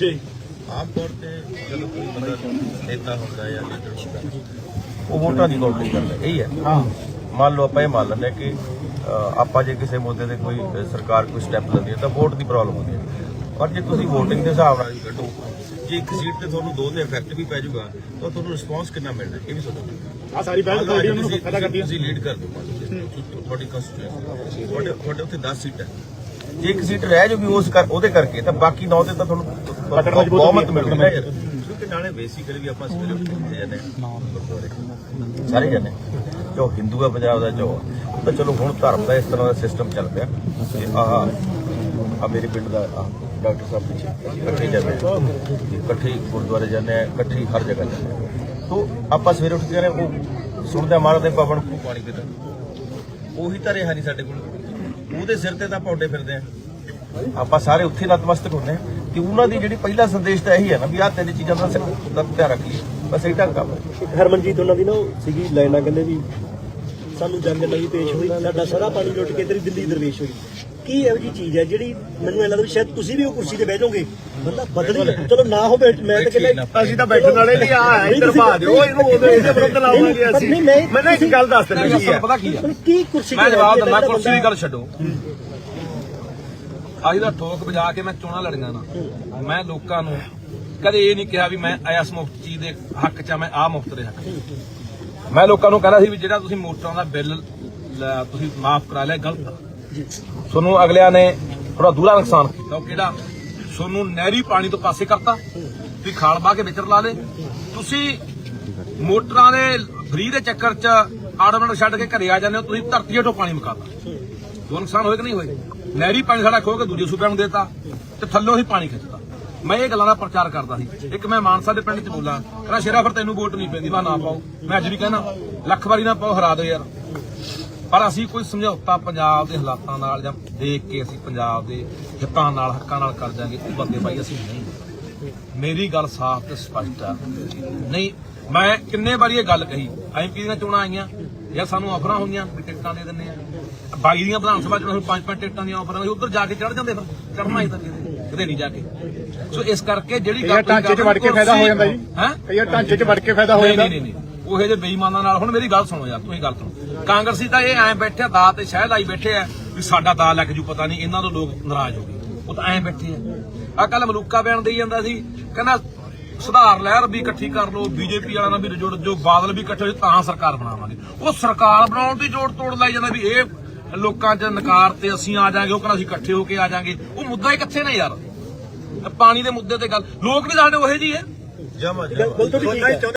ਜੀ। ਆਮ ਤੌਰ ਤੇ ਜਦੋਂ ਕੋਈ ਬੰਦਾ ਨੇਤਾ ਹੁੰਦਾ ਜਾਂ ਲੀਡਰ ਹੁੰਦਾ ਉਹ ਵੋਟਾਂ ਦੀ ਕਾਊਂਟਿੰਗ ਕਰਦਾ ਇਹੀ ਹੈ। ਹਾਂ। ਮੰਨ ਲਓ ਆਪਾਂ ਇਹ ਮੰਨ ਲੈਂਦੇ ਕਿ ਆਪਾਂ ਜੇ ਕਿਸੇ ਮੁੱਦੇ ਤੇ ਕੋਈ ਸਰਕਾਰ ਕੋਈ ਸਟੈਪ ਲੈਂਦੀ ਹੈ ਤਾਂ ਵੋਟ ਦੀ ਪ੍ਰੋਬਲਮ ਹੁੰਦੀ ਹੈ। ਪਰ ਜੇ ਤੁਸੀਂ VOTING ਦੇ ਹਿਸਾਬ ਨਾਲ ਕੱਢੋ ਜੇ ਇੱਕ ਸੀਟ ਤੇ ਤੁਹਾਨੂੰ ਦੋ ਦੇ ਇਫੈਕਟ ਵੀ ਪੈ ਜਾਊਗਾ ਤਾਂ ਤੁਹਾਨੂੰ ਰਿਸਪਾਂਸ ਕਿੰਨਾ ਮਿਲਣਾ ਇਹ ਵੀ ਸੋਚੋ। ਆ ਸਾਰੀ ਬਹਿਸ ਤੁਹਾਡੀ ਉਹਨਾਂ ਨੂੰ ਪਤਾ ਕਰਦੀ ਹੈ। ਤੁਸੀਂ ਲੀਡ ਕਰ ਦਿਓ ਤੁਹਾਡੀ ਕੰਸਟੀਟਿਊਸ਼ਨ ਤੁਹਾਡੇ ਤੁਹਾਡੇ ਉੱਥੇ 10 ਸੀਟਾਂ ਜੇ ਇੱਕ ਸੀਟ ਰਹਿ ਜੂਗੀ ਉਸ ਕਰ ਉਹਦੇ ਕਰਕੇ ਤਾਂ ਬਾਕੀ 9 ਤੇ ਤਾਂ ਤੁਹਾਨੂੰ ਬਹੁਮਤ ਮਿਲੂਗਾ ਯਾਰ। ਕਿਉਂਕਿ ਨਾਲੇ ਬੇਸਿਕਲੀ ਵੀ ਆਪਾਂ ਸਵੇਰੇ ਉੱਠ ਕੇ ਜਾਂਦੇ ਹਾਂ। ਸਾਰੇ ਜਾਂਦੇ। ਜੋ ਹਿੰਦੂ ਆ ਪੰਜਾਬ ਦਾ ਜੋ। ਤਾਂ ਚਲੋ ਹੁਣ ਧਰਮ ਦਾ ਇਸ ਤਰ੍ਹਾਂ ਦਾ ਸਿਸਟਮ ਚੱਲ ਪਿਆ। ਕਿ ਆਹ ਆ। ਮੇਰੇ ਪਿੰਡ ਦਾ ਡਾਕਟਰ ਸਾਹਿਬ ਪਿੱਛੇ। ਇਕੱਠੇ ਜਾਂਦੇ। ਇਕੱਠੇ ਗੁਰਦੁਆਰੇ ਜਾਂਦੇ ਆ ਇਕੱਠੇ ਹਰ ਜਗ੍ਹਾ ਜਾਂਦੇ ਤੋ ਆਪਾਂ ਸਵੇਰੇ ਉੱਠ ਕੇ ਉਹ ਸੁਣਦੇ ਮਾਰਦੇ ਪਵਨ ਨੂੰ ਪਾਣੀ ਪੀਤਾ। ਉਹੀ ਤਾਂ ਰਿਹਾ ਨਹੀਂ ਸਾਡੇ ਕੋਲ। ਉਹਦੇ ਸਿਰ ਤੇ ਤਾਂ ਪੌਡੇ ਫਿਰਦੇ ਆ। ਆਪਾਂ ਸਾਰੇ ਉੱਥੇ ਨਤਮਸਤਕ ਹੁੰਦੇ ਆ। ਕਿ ਉਹਨਾਂ ਦੀ ਜਿਹੜੀ ਪਹਿਲਾ ਸੰਦੇਸ਼ ਤਾਂ ਇਹੀ ਹੈ ਨਾ ਵੀ ਆਹ ਤਿੰਨ ਚੀਜ਼ਾਂ ਦਾ ਸਿਰ- ਧਿਆਨ ਰੱਖ ਬਸ ਇਹੀ ਢੰਗ ਕੰਮ ਹਰਮਨਜੀਤ, ਉਹਨਾਂ ਦੀ ਨਾ ਉਹ ਸੀਗੀ ਲਾਈਨਾਂ, ਕਹਿੰਦੇ ਵੀ ਸਾਨੂੰ ਜੰਗ ਨਵੀਂ ਪੇਸ਼ ਹੋਈ, ਸਾਡਾ ਸਾਰਾ ਪਾਣੀ ਲੁੱਟ ਕੇ ਤੇਰੀ ਦਿੱਲੀ ਦਰਵੇਸ਼ ਹੋਈ। ਕੀ ਇਹੋ ਜੀ ਚੀਜ਼ ਹੈ ਜਿਹੜੀ ਮੈਨੂੰ ਇਹ ਲੱਗਦਾ ਵੀ ਸ਼ਾਇਦ ਤੁਸੀਂ ਵੀ ਉਹ ਕੁਰਸੀ ਤੇ ਬਹਿ ਜਾਓਗੇ? ਬੰਦਾ ਬਦਲ ਹੀ ਚਲੋ ਨਾ ਹੋਵੇ ਮੈਂ ਤਾਂ ਕਹਿੰਦਾ ਅਸੀਂ ਤਾਂ ਬੈਠਣ ਵਾਲੇ ਨਹੀਂ ਆ ਇੱਧਰ ਪਾ ਦਿਓ ਇਹਨੂੰ ਉਹਦੇ ਇਹਦੇ ਵਿਰੁੱਧ ਲਾਵਾਂਗੇ ਅਸੀਂ। ਨਹੀਂ, ਮੈਂ- ਮੈਨੂੰ ਇੱਕ ਗੱਲ ਦੱਸ ਦਿੰਦੇ ਕੀ ਹੈ ਪਤਾ ਕੀ ਆ ਹੁਣ ਕੀ ਕੁਰਸੀ ਮੈਂ ਤੇ ਜਵਾਬ ਬੈਠੇ ਦਿੰਦਾ ਕੁਰਸੀ ਦੀ ਗੱਲ ਛੱਡੋ। ਅੱਜ ਦਾ ਠੋਕ ਵਜਾ ਕੇ ਮੈਂ ਚੋਣਾਂ ਲੜੀਆਂ ਨਾ। ਮੈਂ ਲੋਕਾਂ ਨੂੰ ਕਦੇ ਇਹ ਨਹੀਂ ਕਿਹਾ ਵੀ ਮੈਂ ਇਸ ਮੁਫਤ ਚੀਜ਼ ਦੇ ਹੱਕ 'ਚ ਆ ਮੈਂ ਆ ਮੁਫਤ ਦੇ ਹੱਕ 'ਚ। ਮੈਂ ਲੋਕਾਂ ਨੂੰ ਕਹਿੰਦਾ ਸੀ ਵੀ ਜਿਹੜਾ ਤੁਸੀਂ ਮੋਟਰਾਂ ਦਾ ਬਿੱਲ ਤੁਸੀਂ ਮਾਫ ਕਰਾ ਲਿਆ ਗਲਤ ਆ। ਤੁਹਾਨੂੰ ਅਗਲਿਆਂ ਨੇ ਥੋੜਾ ਦੂਰਾ ਨੁਕਸਾਨ ਕੀਤਾ। ਉਹ ਕਿਹੜਾ? ਤੁਹਾਨੂੰ ਨਹਿਰੀ ਪਾਣੀ ਤੋਂ ਪਾਸੇ ਕਰਤਾ। ਤੁਸੀਂ ਖਾਲ ਬਾਹ ਕੇ ਵਿਚਰ ਲਾ ਲੇ। ਤੁਸੀਂ ਮੋਟਰਾਂ ਦੇ ਫਰੀ ਦੇ ਚੱਕਰ 'ਚ ਆਟੋਮੈਟਿਕ ਛੱਡ ਕੇ ਘਰੇ ਆ ਜਾਂਦੇ ਹੋ, ਤੁਸੀਂ ਧਰਤੀ ਹੇਠੋਂ ਪਾਣੀ ਮੁਕਾਤਾ ਦੋ ਨੁਕਸਾਨ ਹੋਏ ਕਿ ਨਹੀਂ ਹੋਏ? ਨਹਿਰੀ ਪਾਣੀ ਸਾਡਾ ਖੋ ਕੇ ਦੂਜੇ ਸੂਬਿਆਂ ਨੂੰ ਦੇਤਾ ਤੇ ਥੱਲੋਂ ਹੀ ਪਾਣੀ ਖਿੱਚਦਾ ਮੈਂ ਇਹ ਗੱਲਾਂ ਦਾ ਪ੍ਰਚਾਰ ਕਰਦਾ ਸੀ। ਇੱਕ ਮੈਂ ਮਾਨਸਾ ਦੇ ਪਿੰਡ 'ਚ ਬੋਲਾਂ, ਕਹਿੰਦਾ, ਸ਼ੇਰਾ, ਫਿਰ ਤੈਨੂੰ ਵੋਟ ਨਹੀਂ ਪੈਂਦੀ ਮੈਂ ਨਾ ਪਾਓ। ਮੈਂ ਅੱਜ ਵੀ ਕਹਿਣਾ ਲੱਖ ਵਾਰੀ ਨਾ ਪਾਓ, ਹਰਾ ਦਿਓ ਯਾਰ। ਪਰ ਅਸੀਂ ਕੋਈ ਸਮਝੌਤਾ ਪੰਜਾਬ ਦੇ ਹਾਲਾਤਾਂ ਨਾਲ ਜਾਂ ਦੇਖ ਕੇ ਅਸੀਂ ਪੰਜਾਬ ਦੇ ਹਿੱਤਾਂ ਨਾਲ ਹੱਕਾਂ ਨਾਲ ਕਰ ਜਾਾਂਗੇ ਉਹ ਬੰਦੇ ਭਾਈ ਅਸੀਂ ਨਹੀਂ। ਮੇਰੀ ਗੱਲ ਸਾਫ਼ ਤੇ ਸਪਸ਼ਟ ਆ। ਨਹੀਂ ਮੈਂ ਕਿੰਨੇ ਵਾਰੀ ਇਹ ਗੱਲ ਕਹੀ ਐਮਪੀ ਦੀਆਂ ਚੋਣਾਂ ਆਈਆਂ? ਯਾਰ ਸਾਨੂੰ ਆਫਰਾਂ ਹੋਈਆਂ ਵੀ ਟਿਕਟਾਂ ਦੇ ਦਿੰਨੇ ਆ? ਬਾਈ ਦੀਆਂ ਵਿਧਾਨ ਸਭਾ ਚੋਣਾਂ ਨੂੰ ਪੰਜ ਪੰਜ ਟਿਕਟਾਂ ਦੀਆਂ ਆਫਰਾਂ ਉਧਰ ਜਾ ਕੇ ਚੜ ਜਾਂਦੇ ਫਿਰ ਚੜਨਾ ਹੀ ਤਾਂ ਕਿਤੇ ਨਹੀਂ ਜਾ ਕੇ। ਸੋ ਇਸ ਕਰਕੇ ਜਿਹੜੀ ਇਹ ਢਾਂਚੇ 'ਚ ਵੜ ਕੇ ਫਾਇਦਾ ਹੋ ਜਾਂਦਾ ਜੀ। ਹੈ? ਇਹ ਢਾਂਚੇ 'ਚ ਵੜ ਕੇ ਫਾਇਦਾ ਹੋ ਜਾਂਦਾ। ਨਹੀਂ ਨਹੀਂ। ਉਹ ਜਿਹੇ ਬੇਈਮਾਨਾਂ ਨਾਲ, ਹੁਣ ਮੇਰੀ ਗੱਲ ਸੁਣੋ ਯਾਰ, ਤੁਸੀਂ ਗੱਲ ਸੁਣੋ। ਕਾਂਗਰਸੀ ਤਾਂ ਇਹ ਐਂ ਬੈਠੇ ਦਾ ਤੇ ਸ਼ਹਿਦ ਆਈ ਬੈਠੇ ਆ ਵੀ ਸਾਡਾ ਦਾ ਲੱਗ ਜੂ, ਪਤਾ ਨਹੀਂ ਇਹਨਾਂ ਤੋਂ ਲੋਕ ਨਾਰਾਜ਼ ਹੋ ਗਏ। ਉਹ ਤਾਂ ਐਂ ਬੈਠੇ ਆ। ਆ ਕੱਲ ਮਲੂਕਾ ਬਿਆਨ ਦੇਈ ਜਾਂਦਾ ਸੀ, ਕਹਿੰਦਾ ਸੁਧਾਰ ਲਹਿਰ ਵੀ ਇਕੱਠੀ ਕਰ ਲਓ, ਬੀਜੇਪੀ ਵਾਲਿਆਂ ਨਾਲ ਵੀ ਜੁੜ ਜੋ ਬਾਦਲ ਵੀ ਇਕੱਠੇ ਹੋ ਜਾਏ ਤਾਂ ਸਰਕਾਰ ਬਣਾਵਾਂਗੇ। ਉਹ ਸਰਕਾਰ ਬਣਾਉਣ ਦੀ ਜੋੜ ਤੋੜ ਲਾਈ ਜਾਂਦਾ ਵੀ ਇਹ ਲੋਕਾਂ 'ਚ ਨਕਾਰ ਤੇ ਅਸੀਂ ਆ ਜਾਾਂਗੇ, ਉਹ ਕਹਿੰਦਾ ਅਸੀਂ ਇਕੱਠੇ ਹੋ ਕੇ ਆ ਜਾਾਂਗੇ। ਉਹ ਮੁੱਦਾ ਹੀ ਕਿੱਥੇ ਨੇ ਯਾਰ? ਪਾਣੀ ਦੇ ਮੁੱਦੇ ਤੇ ਗੱਲ। ਲੋਕ ਵੀ ਸਾਡੇ ਉਹੇ ਜੀ ਹੈ ਜਮਾ ਗੱਲ ਹੈ